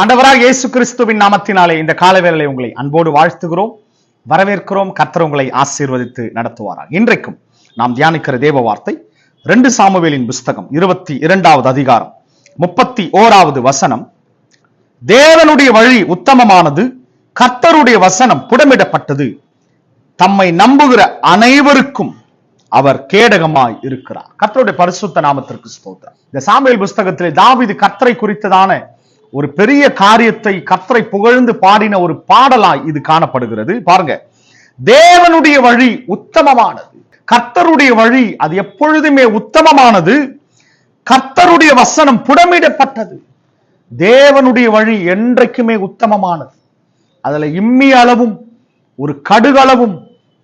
ஆண்டவராக இயேசு கிறிஸ்துவின் நாமத்தினாலே இந்த காலவேளை உங்களை அன்போடு வாழ்த்துகிறோம். வரவேற்கிறோம். கர்த்தர் உங்களை ஆசீர்வதித்து நடத்துவாராக. இன்றைக்கும் நாம் தியானிக்கிற தேவ வார்த்தை ரெண்டு சாமுவேலின் புஸ்தகம் இருபத்தி இரண்டாவது அதிகாரம் முப்பத்தி ஓராவது வசனம். தேவனுடைய வழி உத்தமமானது கர்த்தருடைய வசனம் புடமிடப்பட்டது. தம்மை நம்புகிற அனைவருக்கும் அவர் கேடகமாய் இருக்கிறார். கர்த்தருடைய பரிசுத்த நாமத்திற்கு ஸ்தோத்திரம். இந்த சாமியல் புஸ்தகத்திலே தாவிது கர்த்தரை குறித்ததான ஒரு பெரிய காரியத்தை கத்தரை புகழ்ந்து பாடின ஒரு பாடலாய் இது காணப்படுகிறது. பாருங்க. தேவனுடைய வழி உத்தமமானது. கர்த்தருடைய வழி அது எப்பொழுதுமே உத்தமமானது. கர்த்தருடைய வசனம் புடமிடப்பட்டது. தேவனுடைய வழி என்றைக்குமே உத்தமமானது. அதுல இம்மி அளவும் ஒரு கடுகளவும்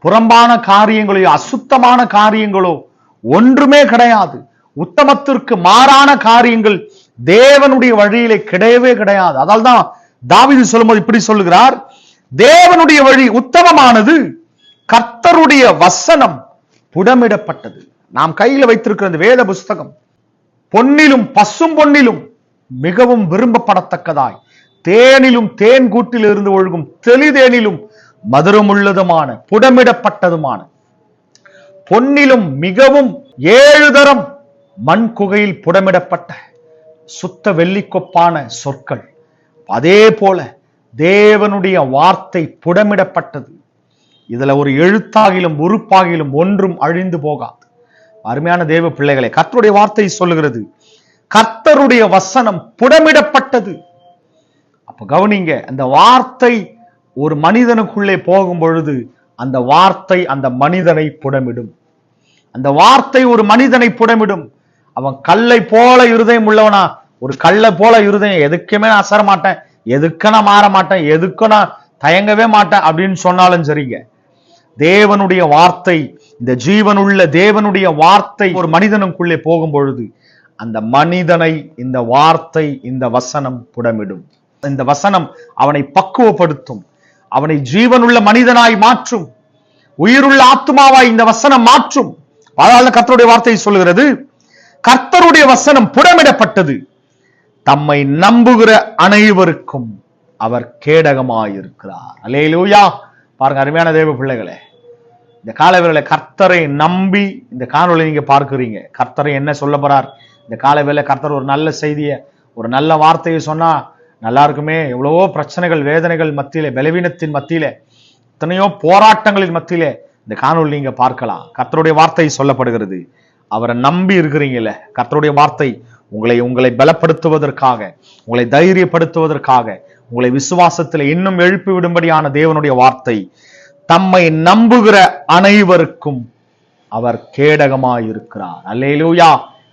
புறம்பான காரியங்களோ அசுத்தமான காரியங்களோ ஒன்றுமே கிடையாது. உத்தமத்திற்கு மாறான காரியங்கள் தேவனுடைய வழியிலே கிடையவே கிடையாது. அதால் தான் தாவிது சொல்லும்போது இப்படி சொல்லுகிறார். தேவனுடைய வழி உத்தமமானது கர்த்தருடைய வசனம் புடமிடப்பட்டது. நாம் கையில வைத்திருக்கிற இந்த வேத புஸ்தகம் பொன்னிலும் பசும் பொன்னிலும் மிகவும் விரும்பப்படத்தக்கதாய். தேனிலும் தேன் கூட்டில் இருந்து ஒழுகும் தெளிதேனிலும் மதுரமுள்ளதுமான புடமிடப்பட்டதுமான. பொன்னிலும் மிகவும் ஏழு தரம் மண் குகையில் புடமிடப்பட்ட சுத்த வெள்ளிக்கொப்பான சொற்கள். அதே போல தேவனுடைய வார்த்தை புடமிடப்பட்டது. இதுல ஒரு எழுத்தாகிலும் உறுப்பாகிலும் ஒன்றும் அழிந்து போகாது. அருமையான தேவ பிள்ளைகளை கர்த்தருடைய வார்த்தை சொல்லுகிறது கர்த்தருடைய வசனம் புடமிடப்பட்டது. அப்ப கவனிங்க அந்த வார்த்தை ஒரு மனிதனுக்குள்ளே போகும் பொழுது அந்த வார்த்தை அந்த மனிதனை புடமிடும். அந்த வார்த்தை ஒரு மனிதனை புடமிடும். அவன் கல்லை போல இருதயம் உள்ளவனா ஒரு கல்லை போல இருதயம் எதுக்குமே நான் அசர மாட்டேன். எதுக்கு நான் மாற மாட்டேன்? எதுக்கு நான் தயங்கவே மாட்டேன்? அப்படின்னு சொன்னாலும் சரிங்க. தேவனுடைய வார்த்தை இந்த ஜீவனுள்ள தேவனுடைய வார்த்தை ஒரு மனிதனுக்குள்ளே போகும் பொழுது அந்த மனிதனை இந்த வார்த்தை இந்த வசனம் புடமிடும். இந்த வசனம் அவனை பக்குவப்படுத்தும். அவனை ஜீவனுள்ள மனிதனாய் மாற்றும். உயிருள்ள ஆத்மாவாய் இந்த வசனம் மாற்றும். அதனால கர்த்தருடைய வார்த்தையை சொல்லுகிறது கர்த்தருடைய வசனம் புடமிடப்பட்டது. தம்மை நம்புகிற அனைவருக்கும் அவர் கேடகமாயிருக்கிறார். அலேலூயா பாருங்க அருமையான தேவ பிள்ளைகளே இந்த காலவேளை கர்த்தரை நம்பி இந்த காணொலி நீங்க பார்க்கிறீங்க. கர்த்தரை என்ன சொல்ல போறார்? இந்த காலவேளை கர்த்தர் ஒரு நல்ல செய்தியை ஒரு நல்ல வார்த்தையை சொன்னா நல்லா இருக்குமே. எவ்வளவோ பிரச்சனைகள் வேதனைகள் மத்தியிலே பலவீனத்தின் மத்தியிலே எத்தனையோ போராட்டங்களின் மத்தியிலே இந்த காணொலி நீங்க பார்க்கலாம். கர்த்தருடைய வார்த்தை சொல்லப்படுகிறது. அவரை நம்பி இருக்கிறீங்கல்ல கர்த்தருடைய வார்த்தை உங்களை உங்களை பலப்படுத்துவதற்காக உங்களை தைரியப்படுத்துவதற்காக உங்களை விசுவாசத்தில் இன்னும் எழுப்பி விடும்படியான தேவனுடைய வார்த்தை தம்மை நம்புகிற அனைவருக்கும் அவர் கேடகமாயிருக்கிறார். அல்லேலூயா!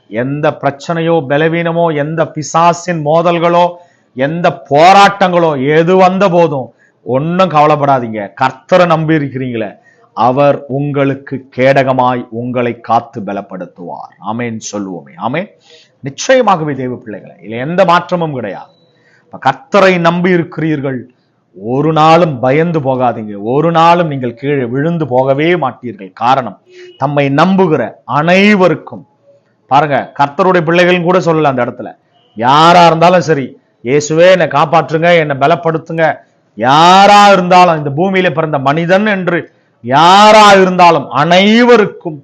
எந்த பிரச்சனையோ பலவீனமோ எந்த பிசாசின் மோதல்களோ எந்த போராட்டங்களோ எது வந்த போதும் ஒன்றும் கவலைப்படாதீங்க. கர்த்தரை நம்பி இருக்கிறீங்களே அவர் உங்களுக்கு கேடகமாய் உங்களை காத்து பலப்படுத்துவார். ஆமேன் சொல்லுவோமே. ஆமே நிச்சயமாகவே தேவ பிள்ளைகளை இல்லை எந்த மாற்றமும் கிடையாது. இப்போ கர்த்தரை நம்பி இருக்கிறீர்கள் ஒரு நாளும் பயந்து போகாதீங்க. ஒரு நாளும் நீங்கள் கீழே விழுந்து போகவே மாட்டீர்கள். காரணம் தம்மை நம்புகிற அனைவருக்கும் பாருங்க கர்த்தருடைய பிள்ளைகள் கூட சொல்லல அந்த இடத்துல. யாரா இருந்தாலும் சரி இயேசுவே என்னை காப்பாற்றுங்க என்னை பலப்படுத்துங்க. யாரா இருந்தாலும் இந்த பூமியில பிறந்த மனிதன் என்று யாரா இருந்தாலும் அனைவருக்கும்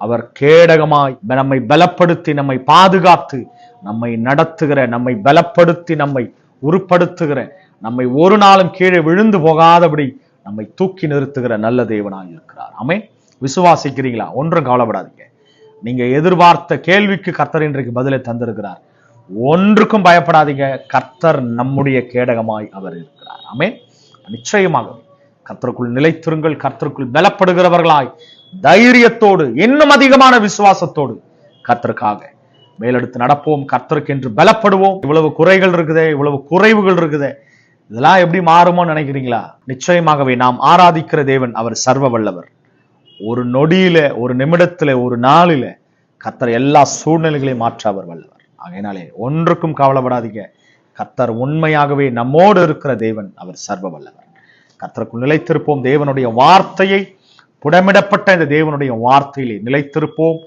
அவர் கேடகமாய் நம்மை பலப்படுத்தி நம்மை பாதுகாத்து நம்மை நடத்துகிற நம்மை பலப்படுத்தி நம்மை உருப்படுத்துகிற நம்மை ஒரு நாளும் கீழே விழுந்து போகாதபடி நம்மை தூக்கி நிறுத்துகிற நல்ல தேவனாய் இருக்கிறார். ஆமே விசுவாசிக்கிறீங்களா? ஒன்றும் கவலைப்படாதீங்க. நீங்க எதிர்பார்த்த கேள்விக்கு கர்த்தர் இன்றைக்கு பதிலை தந்திருக்கிறார். ஒன்றுக்கும் பயப்படாதீங்க. கர்த்தர் நம்முடைய கேடகமாய் அவர் இருக்கிறார். ஆமே நிச்சயமாகவே கர்த்தருக்குள் நிலைத்திருங்கள். கர்த்தருக்குள் பலப்படுகிறவர்களாய் தைரியத்தோடு இன்னும் அதிகமான விசுவாசத்தோடு கத்தருக்காக மேலெடுத்து நடப்போம் கத்தருக்கு என்று பலப்படுவோம். இவ்வளவு குறைகள் இருக்குதே இவ்வளவு குறைவுகள் இருக்குதே. இதெல்லாம் எப்படி மாறுமோ நினைக்கிறீங்களா? நிச்சயமாகவே நாம் ஆராதிக்கிற தேவன் அவர் சர்வ வல்லவர் ஒரு நொடியில ஒரு நிமிடத்துல ஒரு நாளில கத்தர் எல்லா சூழ்நிலைகளையும் மாற்ற அவர் வல்லவர். ஆகையினாலே ஒன்றுக்கும் கவலைப்படாதீங்க. கத்தர் உண்மையாகவே நம்மோடு இருக்கிற தேவன் அவர் சர்வ வல்லவர் கத்தருக்குள் நிலைத்திருப்போம் தேவனுடைய வார்த்தையை புடமிடப்பட்ட இந்த தேவனுடைய வார்த்தையிலே நிலைத்திருப்போம்.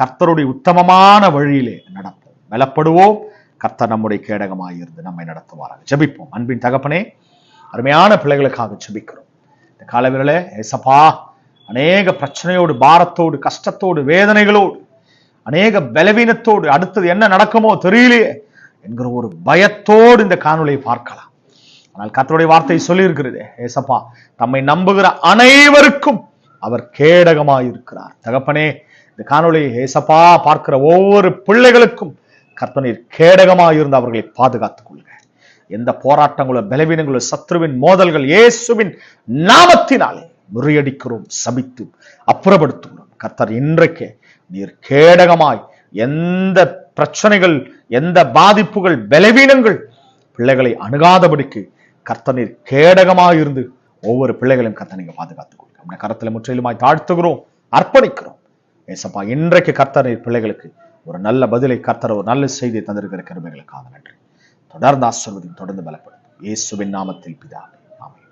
கர்த்தருடைய உத்தமமான வழியிலே நடப்போம். பலப்படுவோம். கர்த்தர் நம்முடைய கேடகமாயிருந்து நம்மை நடத்துவாராங்க ஜெபிப்போம். அன்பின் தகப்பனே அருமையான பிள்ளைகளுக்காக ஜெபிக்கிறோம். இந்த காலவிரல ஏசப்பா அநேக பிரச்சனையோடு பாரத்தோடு கஷ்டத்தோடு வேதனைகளோடு அநேக பலவீனத்தோடு அடுத்தது என்ன நடக்குமோ தெரியலையே என்கிற ஒரு பயத்தோடு இந்த காணொலியை பார்க்கலாம். ஆனால் கர்த்தருடைய வார்த்தை சொல்லியிருக்கிறது. ஏசப்பா தம்மை நம்புகிற அனைவருக்கும் அவர் கேடகமாயிருக்கிறார். தகப்பனே இந்த காணொளியை ஏசப்பா பார்க்கிற ஒவ்வொரு பிள்ளைகளுக்கும் கர்த்தனீர் கேடகமாய் இருந்து அவர்களை பாதுகாத்துக் கொள்க. எந்த போராட்டங்களோ பலவீனங்களோ சத்ருவின் மோதல்கள் இயேசுவின் நாமத்தினாலே முறியடிக்கிறோம் சபித்து அப்புறப்படுத்துகிறோம். கர்த்தர் இன்றைக்கே நீர் கேடகமாய் எந்த பிரச்சனைகள் எந்த பாதிப்புகள் பலவீனங்கள் பிள்ளைகளை அணுகாதபடிக்கு கர்த்தனீர் கேடகமாக இருந்து ஒவ்வொரு பிள்ளைகளையும் பாதுகாத்துக் நீங்க பாதுகாத்துக் கொள்ளுங்க நம்முடைய முற்றிலுமாய் தாழ்த்துகிறோம் அர்ப்பணிக்கிறோம். ஏசப்பா இன்றைக்கு கர்த்தர் பிள்ளைகளுக்கு ஒரு நல்ல பதிலை கர்த்தர் ஒரு நல்ல செய்தியை தந்திருக்கிற கருமைகளுக்காக நன்றி. தொடர்ந்து ஆசிர்வதியும் தொடர்ந்து பலப்படுத்தும். இயேசுவின் நாமத்தில் பிதாவே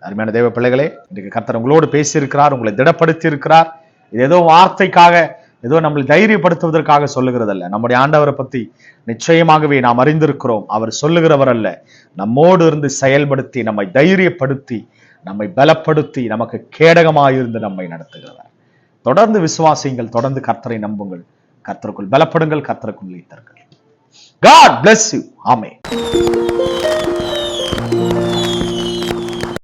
அருமையான தேவ பிள்ளைகளே இன்றைக்கு கர்த்தர் உங்களோடு பேசியிருக்கிறார் உங்களை திடப்படுத்தி இருக்கிறார் இது ஏதோ வார்த்தைக்காக ஏதோ நம்மளை தைரியப்படுத்துவதற்காக சொல்லுகிறதல்ல. நம்முடைய ஆண்டவரை பத்தி நிச்சயமாகவே நாம் அறிந்திருக்கிறோம். அவர் சொல்லுகிறவர் அல்ல. நம்மோடு இருந்து செயல்படுத்தி நம்மை தைரியப்படுத்தி நம்மை பலப்படுத்தி நமக்கு கேடகமாயிருந்து நம்மை நடத்துகிறவர். தொடர்ந்து விசுவாசியுங்கள் தொடர்ந்து கர்த்தரை நம்புங்கள். கர்த்தருக்குள் பலப்படுங்கள் கர்த்தருக்குள் தருங்கள் காட் bless you.